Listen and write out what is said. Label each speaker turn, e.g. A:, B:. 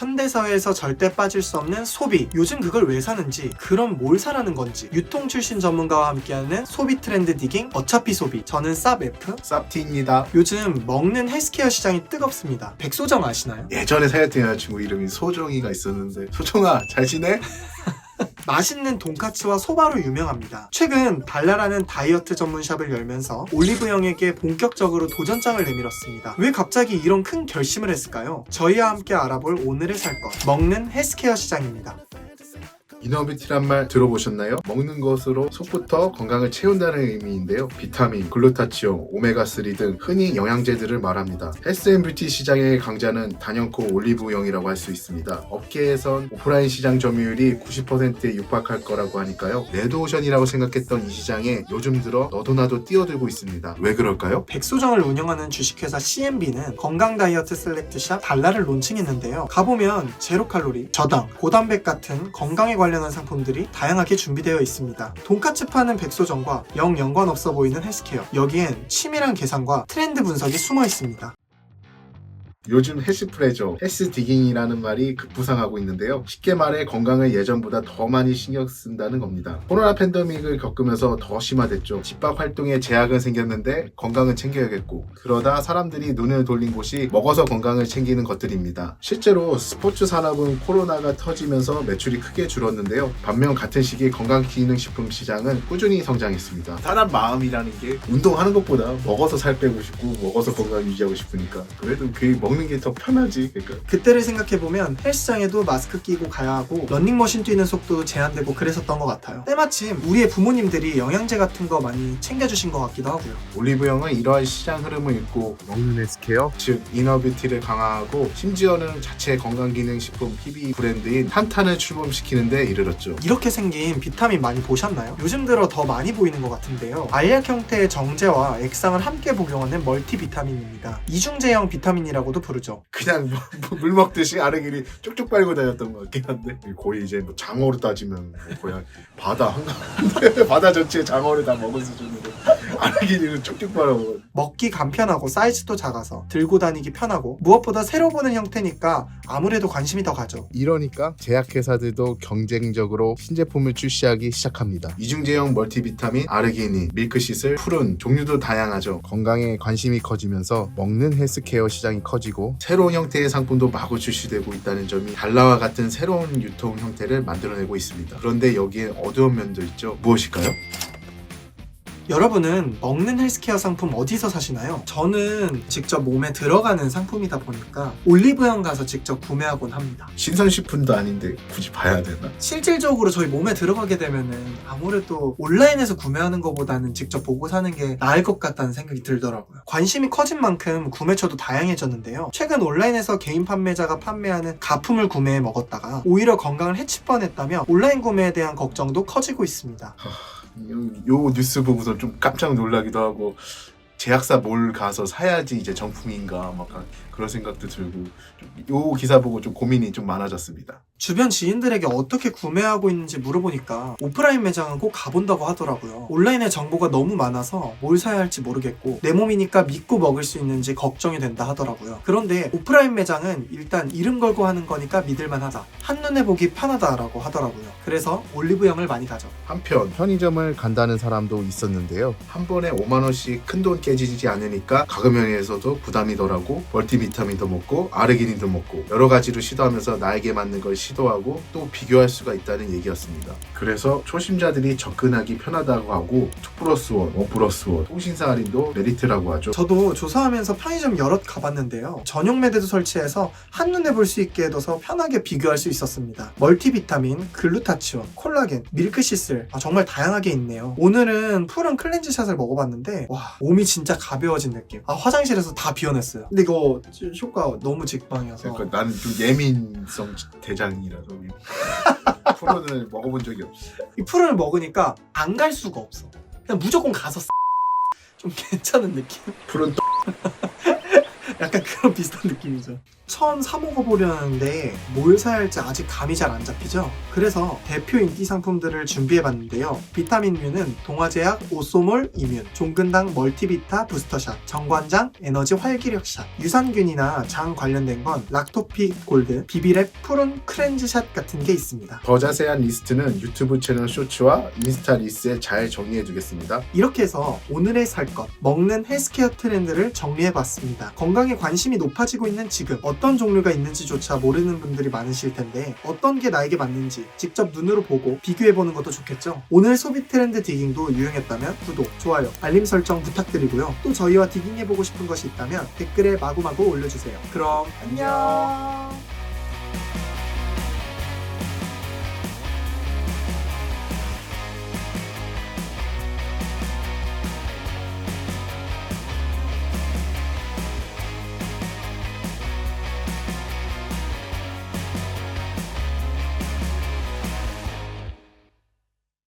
A: 현대사회에서 절대 빠질 수 없는 소비. 요즘 그걸 왜 사는지, 그럼 뭘 사라는 건지. 유통 출신 전문가와 함께하는 소비 트렌드 디깅, 어차피 소비. 저는 쌉F.
B: 쌉티입니다.
A: 요즘 먹는 헬스케어 시장이 뜨겁습니다. 백소정 아시나요?
B: 예전에 사귀었던 여자친구 이름이 소정이가 있었는데 소정아 잘 지내?
A: 맛있는 돈까츠와 소바로 유명합니다. 최근 발라라는 다이어트 전문샵을 열면서 올리브 영에게 본격적으로 도전장을 내밀었습니다. 왜 갑자기 이런 큰 결심을 했을까요? 저희와 함께 알아볼 오늘의 살 것, 먹는 헬스케어 시장입니다.
B: 이너비티란 말 들어보셨나요? 먹는 것으로 속부터 건강을 채운다는 의미인데요. 비타민, 글루타치온, 오메가3 등 흔히 영양제들을 말합니다. 헬스앤뷰티 시장의 강자는 단연코 올리브영이라고 할 수 있습니다. 업계에선 오프라인 시장 점유율이 90%에 육박할 거라고 하니까요. 레드오션이라고 생각했던 이 시장에 요즘 들어 너도나도 뛰어들고 있습니다. 왜 그럴까요?
A: 백소정을 운영하는 주식회사 CMB는 건강 다이어트 셀렉트샵 달라를 론칭했는데요. 가보면 제로 칼로리, 저당, 고단백 같은 건강에 관련 한 상품들이 다양하게 준비되어 있습니다. 돈까츠 파는 백소정과 영 연관 없어 보이는 헬스케어. 여기엔 치밀한 계산과 트렌드 분석이 숨어 있습니다.
B: 요즘 헬스 프레저, 헬스 디깅이라는 말이 급부상하고 있는데요. 쉽게 말해 건강을 예전보다 더 많이 신경 쓴다는 겁니다. 코로나 팬데믹을 겪으면서 더 심화됐죠. 집밥 활동에 제약은 생겼는데 건강은 챙겨야겠고 그러다 사람들이 눈을 돌린 곳이 먹어서 건강을 챙기는 것들입니다. 실제로 스포츠 산업은 코로나가 터지면서 매출이 크게 줄었는데요. 반면 같은 시기 건강기능식품 시장은 꾸준히 성장했습니다. 사람 마음이라는 게 운동하는 것보다 먹어서 살 빼고 싶고 먹어서 건강 유지하고 싶으니까 그래도 그먹 는 게 더 편하지. 그러니까
A: 그때를 생각해보면 헬스장에도 마스크 끼고 가야 하고 런닝머신 뛰는 속도도 제한되고 그랬었던 것 같아요. 때마침 우리의 부모님들이 영양제 같은 거 많이 챙겨주신 것 같기도 하고요.
B: 올리브영은 이러한 시장 흐름을 읽고 먹는 헬스케어, 즉 이너뷰티를 강화하고 심지어는 자체 건강기능식품 PB 브랜드인 탄탄을 출범시키는 데 이르렀죠.
A: 이렇게 생긴 비타민 많이 보셨나요? 요즘 들어 더 많이 보이는 것 같은데요. 알약 형태의 정제와 액상을 함께 복용하는 멀티비타민입니다. 이중제형 비타민이라고도 부르죠.
B: 그냥 뭐, 뭐물 먹듯이 아르기니 쭉쭉 빨고 다녔던 것 같긴 한데 거의 이제 뭐 장어로 따지면 뭐 거의 바다 한가운데 바다 전체에 장어를 다 먹은 수준으로 아르기니는 쭉쭉 빨아먹어
A: 먹기 간편하고 사이즈도 작아서 들고 다니기 편하고 무엇보다 새로 보는 형태니까 아무래도 관심이 더 가죠.
B: 이러니까 제약회사들도 경쟁적으로 신제품을 출시하기 시작합니다. 이중제형 멀티비타민, 아르기닌, 밀크시슬, 푸른 종류도 다양하죠. 건강에 관심이 커지면서 먹는 헬스케어 시장이 커지고 새로운 형태의 상품도 마구 출시되고 있다는 점이 달라와 같은 새로운 유통 형태를 만들어내고 있습니다. 그런데 여기에 어두운 면도 있죠. 무엇일까요?
A: 여러분은 먹는 헬스케어 상품 어디서 사시나요? 저는 직접 몸에 들어가는 상품이다 보니까 올리브영 가서 직접 구매하곤 합니다.
B: 신선식품도 아닌데 굳이 봐야 되나?
A: 실질적으로 저희 몸에 들어가게 되면은 아무래도 온라인에서 구매하는 것보다는 직접 보고 사는 게 나을 것 같다는 생각이 들더라고요. 관심이 커진 만큼 구매처도 다양해졌는데요. 최근 온라인에서 개인 판매자가 판매하는 가품을 구매해 먹었다가 오히려 건강을 해칠 뻔했다며 온라인 구매에 대한 걱정도 커지고 있습니다.
B: 요, 요 뉴스 보고서 좀 깜짝 놀라기도 하고 제약사 몰 가서 사야지 이제 정품인가 막 그런 생각도 들고 좀요 기사 보고 좀 고민이 좀 많아졌습니다.
A: 주변 지인들에게 어떻게 구매하고 있는지 물어보니까 오프라인 매장은 꼭 가본다고 하더라고요. 온라인에 정보가 너무 많아서 뭘 사야 할지 모르겠고 내 몸이니까 믿고 먹을 수 있는지 걱정이 된다 하더라고요. 그런데 오프라인 매장은 일단 이름 걸고 하는 거니까 믿을만 하다. 한눈에 보기 편하다라고 하더라고요. 그래서 올리브영을 많이 가죠.
B: 한편 편의점을 간다는 사람도 있었는데요. 한 번에 5만 원씩 큰돈 깨지지 않으니까 가격면에서도 부담이 덜하고 멀티비타민도 먹고 아르기닌도 먹고 여러 가지로 시도하면서 나에게 맞는 걸 시도하고 또 비교할 수가 있다는 얘기였습니다. 그래서 초심자들이 접근하기 편하다고 하고 2 플러스 1, 5 플러스 1 통신사 할인도 메리트라고 하죠.
A: 저도 조사하면서 편의점 여럿 가봤는데요. 전용 매대도 설치해서 한눈에 볼 수 있게 해둬서 편하게 비교할 수 있었습니다. 멀티비타민, 글루타치온, 콜라겐, 밀크시슬 아, 정말 다양하게 있네요. 오늘은 푸른 클렌즈샷을 먹어봤는데 와 몸이 진짜 가벼워진 느낌. 아 화장실에서 다 비워냈어요. 근데 이거 효과 너무 직방이어서
B: 그러니까 나는 좀 예민성 대장이라서 프로는 먹어본 적이 없어.
A: 이 푸른을 먹으니까 안 갈 수가 없어. 그냥 무조건 가서 좀 괜찮은 느낌.
B: 푸른
A: 약간 그런 비슷한 느낌이죠. 처음 사 먹어보려는데 뭘 사야 할지 아직 감이 잘 안 잡히죠? 그래서 대표 인기 상품들을 준비해봤는데요. 비타민류는 동화제약 오소몰 이뮨, 종근당 멀티비타 부스터샷, 정관장 에너지 활기력샷, 유산균이나 장 관련된 건 락토피 골드, 비비랩 푸른 크렌즈샷 같은 게 있습니다.
B: 더 자세한 리스트는 유튜브 채널 쇼츠와 인스타 리스에 잘 정리해두겠습니다.
A: 이렇게 해서 오늘의 살 것, 먹는 헬스케어 트렌드를 정리해봤습니다. 건강에 관심이 높아지고 있는 지금 어떤 종류가 있는지조차 모르는 분들이 많으실 텐데 어떤 게 나에게 맞는지 직접 눈으로 보고 비교해보는 것도 좋겠죠? 오늘 소비 트렌드 디깅도 유용했다면 구독, 좋아요, 알림 설정 부탁드리고요. 또 저희와 디깅해보고 싶은 것이 있다면 댓글에 마구마구 올려주세요. 그럼 안녕!